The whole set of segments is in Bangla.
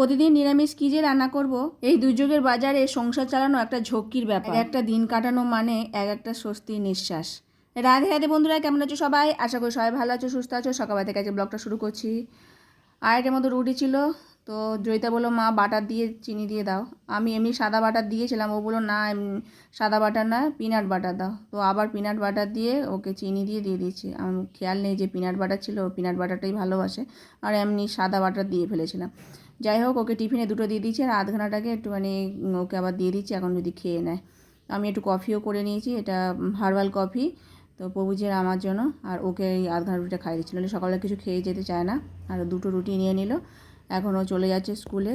প্রতিদিন নিরামিষ কী যে রান্না করব? এই দুর্যোগের বাজারে সংসার চালানো একটা ঝক্কির ব্যাপার। একটা দিন কাটানো মানে এক একটা স্বস্তির নিঃশ্বাস। রাধে রাধে বন্ধুরা কেমন আছো সবাই? আশা করি সবাই ভালো আছো সুস্থ আছো। সকাল থেকে আজকে ব্লগটা শুরু করছি। আড়াইটার মতো রুটি ছিল তো জয়িতা বলল মা বাটার দিয়ে চিনি দিয়ে দাও। আমি এমনি সাদা বাটার দিয়েছিলাম ও বলল না এমনি সাদা বাটার না পিনাট বাটার দাও। তো আবার পিনাট বাটার দিয়ে ওকে চিনি দিয়ে দিয়ে দিয়েছি। আমার খেয়াল নেই যে পিনাট বাটার ছিল ও পিনাট বাটারটাই ভালোবাসে। আর এমনি সাদা বাটার দিয়ে ফেলেছিলাম। যাই হোক, ওকে টিফিনে দুটো দিয়ে দিয়েছি আর আধ ঘন্টাটাকে একটুখানি ওকে আবার দিয়ে দিচ্ছি, এখন যদি খেয়ে নেয়। আমি একটু কফিও করে নিয়েছি, এটা হার্বাল কফি, তো প্রভুজির আমার জন্য, আর ওকে এই আধ ঘণ্টা রুটিটা খাইয়ে দিচ্ছিল। সকালে কিছু খেয়ে যেতে চায় না, আর দুটো রুটি নিয়ে নিল। এখন ও চলে যাচ্ছে স্কুলে।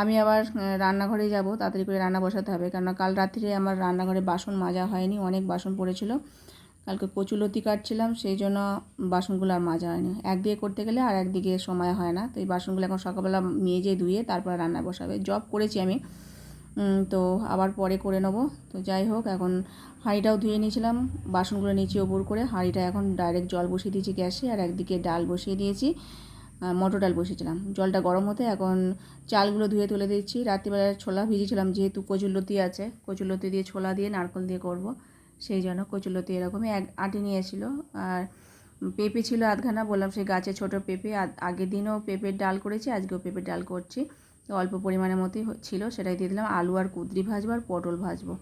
আমি আবার রান্নাঘরে যাব, তাড়াতাড়ি করে রান্না বসাতে হবে। কেননা কাল রাত্রে আমার রান্নাঘরে বাসন মাজা হয়নি, অনেক বাসন পড়েছিল। কালকে কচুলতি কাটছিলাম, সেই জন্য বাসনগুলো আর মাজা হয়নি। একদিকে করতে গেলে আর একদিকে সময় হয় না। তো এই বাসনগুলো এখন সকালবেলা মেজে ধুয়ে তারপর রান্না বসাবে। জব করেছি আমি। তো আবার পরে করে নেব। তো যাই হোক, এখন হাঁড়িটাও ধুয়ে নিয়েছিলাম। বাসনগুলো নিচে ওপর করে হাঁড়িটা এখন ডাইরেক্ট জল বসিয়ে দিয়েছি গ্যাসে আর একদিকে ডাল বসিয়ে দিয়েছি। মটর ডাল বসিয়েছিলাম। জলটা গরম হতে এখন চালগুলো ধুয়ে তুলে দিচ্ছি। রাত্রিবেলা ছোলা ভিজিয়েছিলাম, যেহেতু কচুরলতি আছে। কচুরলতি দিয়ে ছোলা দিয়ে নারকেল দিয়ে করব। সেই জন্য কচুরলতি এরকমই আটি নিয়েছিল আর পেঁপে ছিল আধখানা, বললাম সেই গাছে ছোট পেঁপে আগের দিনও পেঁপের ডাল করেছি, আজকেও পেঁপের ডাল করছি। তো অল্প পরিমাণের মতোই ছিল, সেটাই দিয়ে দিলাম। আলু আর কুদরি ভাজবো আর পটল ভাজবো।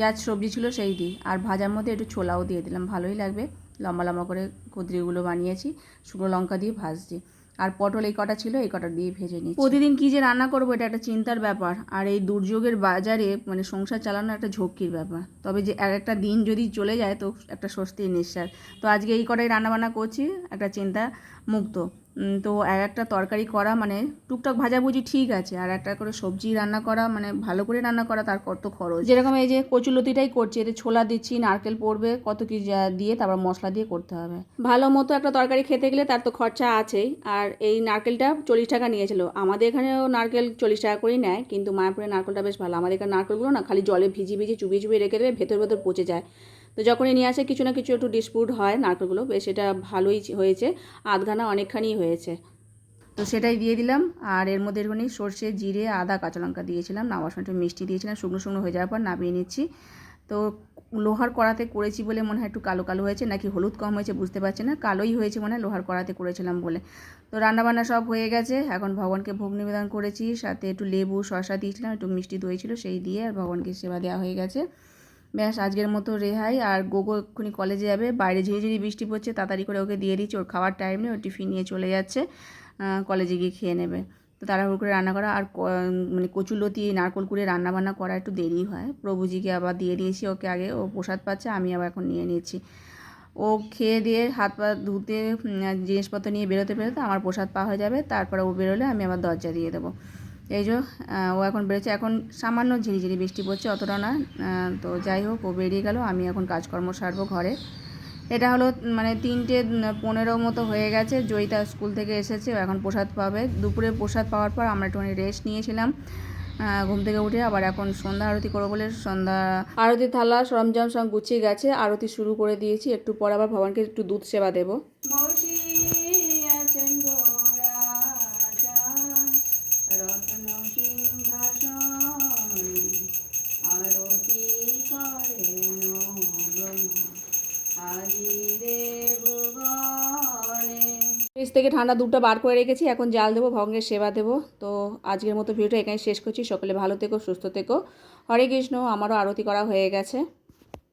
যা সবজি ছিল সেই দিই। আর ভাজার মধ্যে একটু ছোলাও দিয়ে দিলাম, ভালোই লাগবে। লম্বা লম্বা করে কুদরিগুলো বানিয়েছি, শুকনো লঙ্কা দিয়ে ভাজছি। আর পটল এই কটা ছিল, এই কটা দিয়ে ভেজে নিই প্রতিদিন কি যে রান্না করব এটা একটা চিন্তার ব্যাপার। আর এই দুর্যোগের বাজারে মানে সংসার চালানো একটা ঝক্কির ব্যাপার। তবে যে এক একটা দিন যদি চলে যায় তো একটা স্বস্তির নিঃশ্বাস। তো আজকে এই কটাই রান্নাবান্না করছি, একটা চিন্তা মুক্ত তো আর একটা তরকারি করা মানে টুকটাক ভাজাভুজি ঠিক আছে, আর একটা করে সবজি রান্না করা মানে ভালো করে রান্না করা, তার কত খরচ? যেরকম এই যে কচুলতিটাই করছি, এতে ছোলা দিচ্ছি, নারকেল পড়বে, কত কি দিয়ে তারপর মশলা দিয়ে করতে হবে। ভালো মতো একটা তরকারি খেতে গেলে তার তো খরচা আছেই, আর এই নারকেলটা চল্লিশ টাকা নিয়েছিল। আমাদের এখানেও নারকেল চল্লিশ টাকা করেই নেয়, কিন্তু মায়াপুরের নারকেলটা বেশ ভালো। আমাদের এখানে নারকেলগুলো না খালি জলে ভিজিয়ে ভিজিয়ে চুবিয়ে চুবিয়ে রেখে দেবে ভেতর ভেতর পচে যায়। তো যখনই নিয়ে আসে, কিছু না কিছু একটু ডিসপুট হয় নারকেলগুলো বেশ এটা ভালোই হয়েছে, আধখানা অনেকখানি হয়েছে। তো সেটাই দিয়ে দিলাম, আর এর মধ্যে একটুখানি সর্ষে, জিরে, আদা, কাঁচা লঙ্কা দিয়েছিলাম নামার সময় একটু মিষ্টি দিয়েছিলাম শুকনো শুকনো হয়ে যাওয়ার পর নামিয়ে নিচ্ছি। তো লোহার কড়াতে করেছি বলে মনে হয় একটু কালো কালো হয়েছে, নাকি হলুদ কম হয়েছে বুঝতে পারছি না, কালোই হয়েছে মনে হয় লোহার কড়াতে করেছিলাম বলে। তো রান্নাবান্না সব হয়ে গেছে, এখন ভগবানকে ভোগ নিবেদন করেছি, সাথে একটু লেবু, শসা দিয়েছিলাম, একটু মিষ্টি দই ছিল, সেই দিয়ে আর ভগবানকে সেবা দেওয়া হয়ে গেছে। ব্যাস, আজকের মতো রেহাই। আর গোগো এক্ষুনি কলেজে যাবে। বাইরে ঝিরিঝিরি বৃষ্টি পড়ছে, তাড়াতাড়ি করে ওকে দিয়ে দিচ্ছি। ওর খাওয়ার টাইম নেই ও টিফিন নিয়ে চলে যাচ্ছে। কলেজে গিয়ে খেয়ে নেবে। তো তাড়াহুড়ো করে রান্না করা। আর মানে কচুলতি নারকল কুড়ে রান্না বান্না করা একটু দেরি হয়। প্রভুজিকে আবার দিয়ে দিয়েছি ওকে আগে। ও প্রসাদ পাচ্ছে, আমি আবার এখন নিয়ে নিয়েছি ও খেয়ে দিয়ে হাত পা ধুতে জিনিসপত্র নিয়ে বেরোতে বেরোতে আমার প্রসাদ পাওয়া হয়ে যাবে। তারপরে ও বেরোলে আমি আবার দরজা দিয়ে দেবো। এই যে ও এখন বেরোচ্ছে এখন সামান্য ঝিরিঝিরি বৃষ্টি পড়ছে অতটা না। তো যাই হোক, ও বেরিয়ে গেল। আমি এখন কাজকর্ম সারবো ঘরে। এটা হলো মানে তিনটে পনেরো মতো হয়ে গেছে। জয়িতা স্কুল থেকে এসেছে। ও এখন প্রসাদ পাবে। দুপুরে প্রসাদ পাওয়ার পর আমরা একটুখানি রেস্ট নিয়েছিলাম। ঘুম থেকে উঠে আবার এখন সন্ধ্যা আরতি করব বলে সন্ধ্যা আরতি থালা সরঞ্জাম সব গুছিয়ে গেছে। আরতি শুরু করে দিয়েছি। একটু পর আবার ভগবানকে একটু দুধ সেবা দেবো। রত্ন সিংহাসন আরতি গণে ফ্রিজ থেকে ঠান্ডা দুধটা বার করে রেখেছি, এখন জাল দেবো ভঙ্গের সেবা দেবো। তো আজকের মতো ভিডিওটা এখানে শেষ করছি, সকলে ভালো থেকো, সুস্থ থেকো। হরে কৃষ্ণ, আমারও আরতি করা হয়ে গেছে।